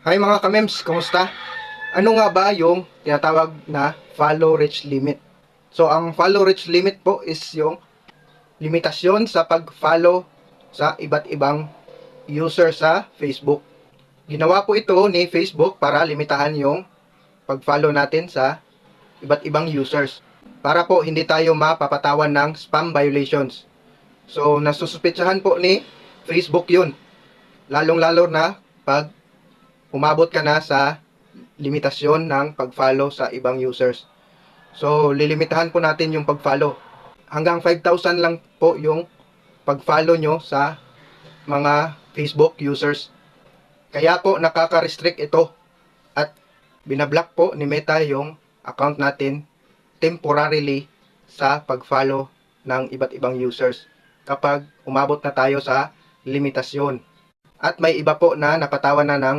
Hi mga kamems, kumusta? Ano nga ba yung tinatawag na follow reach limit? So ang follow reach limit po is yung limitasyon sa pag-follow sa iba't ibang user sa Facebook. Ginawa po ito ni Facebook para limitahan yung pag-follow natin sa iba't ibang users. Para po hindi tayo mapapatawan ng spam violations. So nasususpetsahan po ni Facebook yun. Lalong-lalo na pag umabot ka na sa limitasyon ng pag-follow sa ibang users. So, lilimitahan po natin yung pag-follow. Hanggang 5,000 lang po yung pag-follow nyo sa mga Facebook users. Kaya po nakaka-restrict ito at binablock po ni Meta yung account natin temporarily sa pag-follow ng iba't ibang users kapag umabot na tayo sa limitasyon. At may iba po na napatawan na ng